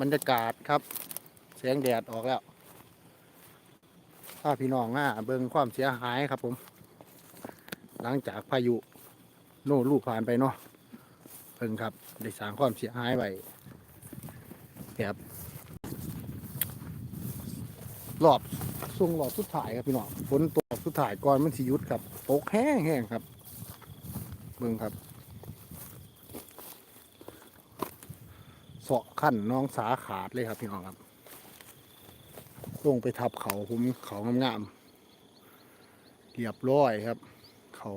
บรรยากาศครับ แสงแดดออกแล้วถ้าพี่น้องอะเบิ่งความเสียหายครับผม หลังจากพายุโน่ลูกผ่านไปเนาะเพิ่งครับได้สร้างความเสียหายไว้แบบรอบช่งรอบสุดท้ายครับพี่น้องฝนตกสุดท้ายก่อนมันสิยุดครับตกแห้งแห้งครับ เบิ่งครับ เสาะขั้นน้องสาขาดเลยครับพี่น้องครับลงไปทับเขาผมเขางามๆเรียบร้อยครับ เขา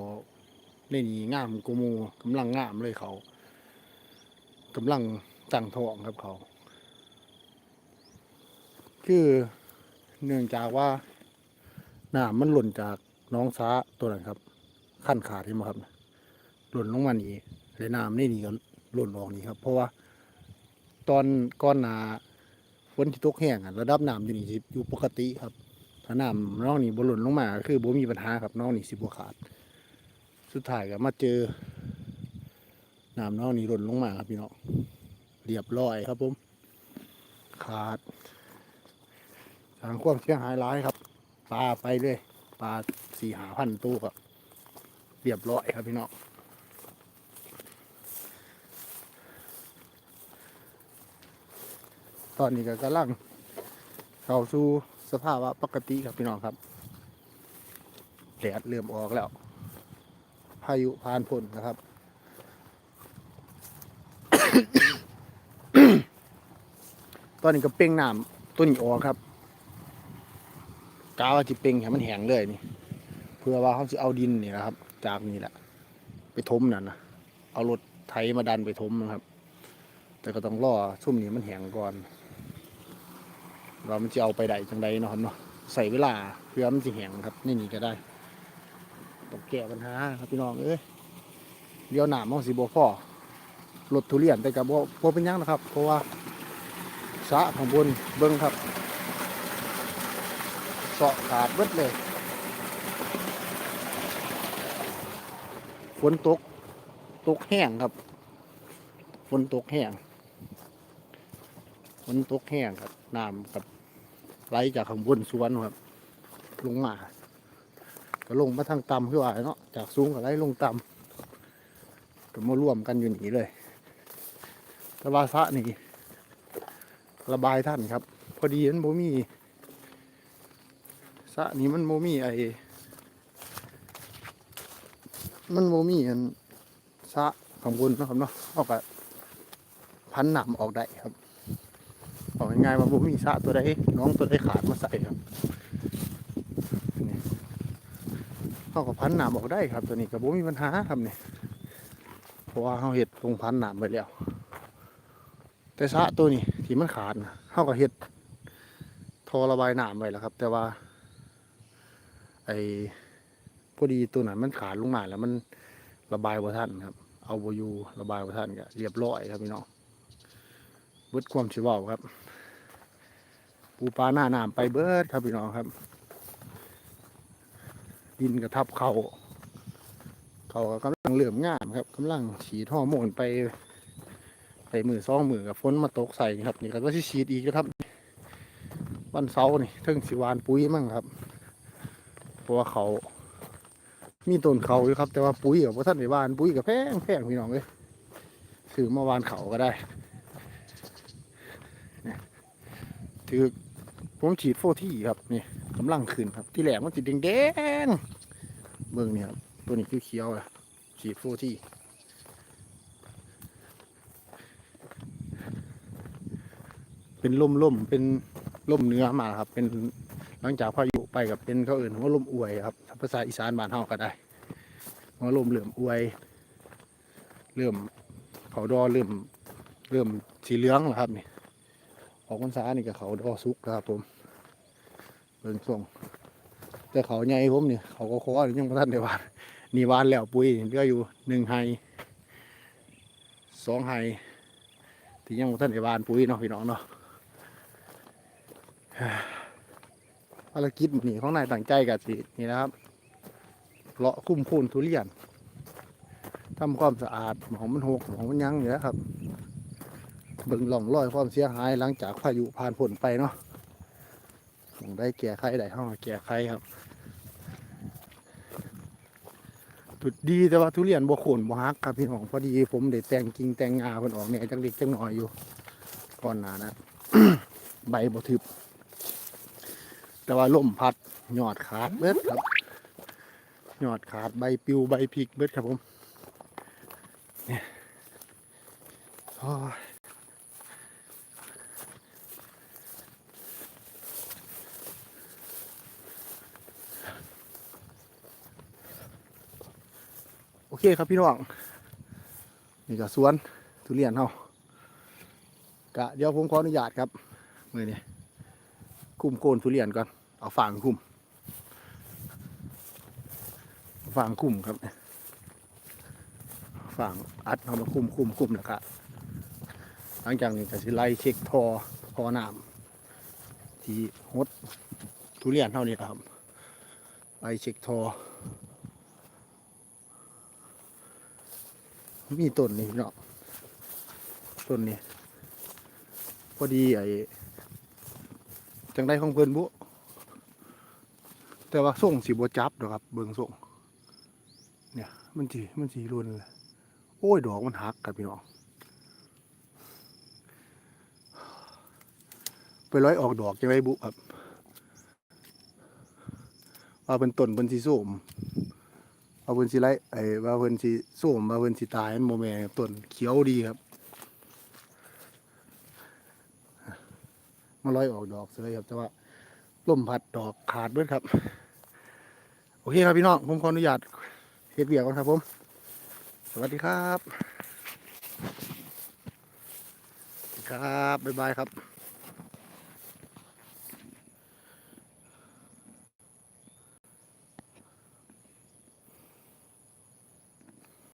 ในนี้งามกูมูกำลังงามเลยเขากำลังตั้งทองครับเขา คือเนื่องจากว่าน้ำมันหล่นจากน้องซ้าตัวนั้นครับ ขั้นขาดใช่ไหมครับ หล่นลงมานี่เลยน้ำนี่นี่ก็หล่นออกนี่ครับ เพราะว่า ตอนก้อนหนาฝนที่ตกแห้งอะระดับน้ำอยู่นี่สิอยู่ปกติครับ ถ้าน้ำน้องนี่บ่หล่นลงมาก็คือบ่มีปัญหาครับน้องนี่สิบ่ขาด สุดท้ายก็มาเจอน้ำน้องนี่หล่นลงมาครับพี่น้องเรียบร้อยครับผม ขาดทางความเสียหายร้ายครับปลาไปเลยปลาสี่หาพันตัวครับเรียบร้อยครับพี่น้อง ตอนนี้ก็กำลังเข้าสู่สภาวะปกติครับพี่น้องครับแดดเริ่มออกแล้ว พายุผ่านพ้นนะครับ ตอนนี้ก็เป่งน้ำต้นออกครับกาวจิเป่งให้มันแห้งเลยนี่ เพื่อว่าเขาจะเอาดินนี่นะครับ จากนี่แหละ ไปทมนั่นนะเอารถไถมาดันไปทมนะครับ แต่ก็ต้องรอชุ่มนี้มันแห้งก่อน เรามันจะเอาไปได้จังใดเนาะครับเนาะใส่เวลาเพื่อมันจะแห้งครับนี่นี่ก็ได้ต้องแก้ปัญหาครับพี่น้องเอ้ยเดี๋ยวหนามมันสิบพอรถทุเรียนแต่กับบ่เป็นยังนะครับ เพราะว่าสะข้างบนเบิ้งครับเสาะขาดเบิดเลยฝนตกตกแห้งครับฝนตกแห้งฝนตกแห้งครับน้ำกับ ไหลจากข้างบนสวนครับ ลงมาก็ลงมาทางต่ำคือว่าเนาะจากสูงก็ไหลลงต่ำก็มารวมกันอยู่นี่เลยตะวาสะนี่ระบายท่านครับ พอดีมันโมมีสะนี้มันโมมีไอมันโมมีอันสะข้างบนเนาะครับเนาะเอากับพันหนำออกได้ครับ บอกง่ายๆว่าโมมีสะตัวใดน้องตัวใดขาดมาใส่ครับนี่เอากับพันหนำออกได้ครับ ตัวนี้กับโมมีปัญหาครับเนี่ยเพราะว่าเขาเห็ดลงพันหนำไปแล้ว แต่สะตัวนี้ที่มันขาดนะเขาก็เห็ดทอระบายหน้ำไว้แล้วครับ แต่ว่า ไอ้พอดีตัวนั้นมันขาดลงมาแล้วมันระบายบ่ทันครับ เอาบยูระบายบ่ทันก็เรียบร้อยครับพี่น้องเบิดความชิเวาครับ ปูปลาหน้าน้ำไปเบิดครับพี่น้องครับ ดินกระทับเขาเขากำลังเหลื่อมงามครับกำลังฉีดฮอร์โมนไปใส่มือซองมือกับฝนมาตกใส่ครับนี่ก็ต้องฉีดอีกนะครับวันเสาร์นี่เทิงสิวานปุ๋ยมั่งครับเพราะว่าเขามีต้นเขาอยู่ครับ แต่ว่าปุ๋ยกับท่านในบ้านปุ๋ยกับแพงแพงพี่น้องเลยซื้อมาวานเขาก็ได้เนี่ยถือ ผมฉีดโฟที่ครับนี่กำลังขึ้นครับ ที่แหลมมันสีแดงแดงๆเบิ่งนี่ครับตัวนี้คือเขียวๆอะฉีดโฟที่เป็นล่มล่มๆเป็นล่มเนื้อมาครับ เป็นหลังจากพายุไปกับเป็นเขาอื่นว่าล่มอวยครับภาษาอีสานบ้านเฮาก็ได้ว่าลมเหลื่อมอวย เริ่มเขาดอเริ่มเริ่มสีเหลืองแล้วครับนี่ออกพรรษานี่ก็เขาดอสุกครับผม เบิ่งส่งแต่เขาใหญ่ผมนี่เขาก็คอยังประทันได้วานนี่วานแล้วปุ๋ยเหลืออยู่หนึ่งไฮสองไฮที่ยังประทันได้วานปุ๋ยเนาะพี่น้องเนาะภารกิจมื้อนี้ของนายตั้งใจกับสินี่นะครับเลาะคุ้มโคนทุเรียนทำความสะอาดหมองมันหกหมองมันยั้งอยู่แล้วครับเบิ่งล่องรอยความเสียหายหลังจากพายุผ่านผลไปเนาะ ผมได้แก้ไข่ได้ห้องแก้ไข่ครับจุดดีแต่ว่าทุเรียนบ่โขนบ่ฮักครับพี่น้องพอดีผมได้แต่งกิ่งแต่งงาเพิ่นออกเนี่ยจักเล็กจักน้อยอยู่ก่อนหน้านะใบบ่ทึบ แต่ว่าล่มพัดยอดขาดเบิดครับยอดขาดใบปิวใบพลิกเบิดครับผมเนี่ยโอ้ยโอ เคครับพี่น้องนี่ก็สวนทุเรียนเฮากะเดี๋ยวผมขออนุญาตครับมือนี้คุ้มโคนทุเรียนก่อนเอาฟางคุ้มฟางคุ้มครับฟางอัดเอามาคุ้มคุ้มคุ้มแล้วก็หลังจากนี้ก็สิไล่เช็คทอทอน้ำที่หดทุเรียนเท่านี้ครับไล่เช็คทอ มีต้นนี่พี่เนาะต้นนี้พอดีไอ้จังได้ของเพิ่นบุแต่ว่าส่งสีบัวจับดอกครับ เบิงส่งเนี่ย มันสีมันสีรุนเลยโอ้ย ดอกมันหักครับพี่น้องไปร้อยออกดอกจังได้บุครับว่าเป็นต้นเป็นสีส้ม ว่าเป็นสีไรไอ้ว่าเป็นสีส้มว่าเป็นสีตายมันโมแมนต้นเขียวดีครับมาลอยออกดอกเลยครับแต่ว่าลมพัดดอกขาดเบิดครับ โอเคครับพี่น้องผมขออนุญาตเฮ็ดเบียกก่อนครับผม สวัสดีครับ ครับ บ๊ายบายครับ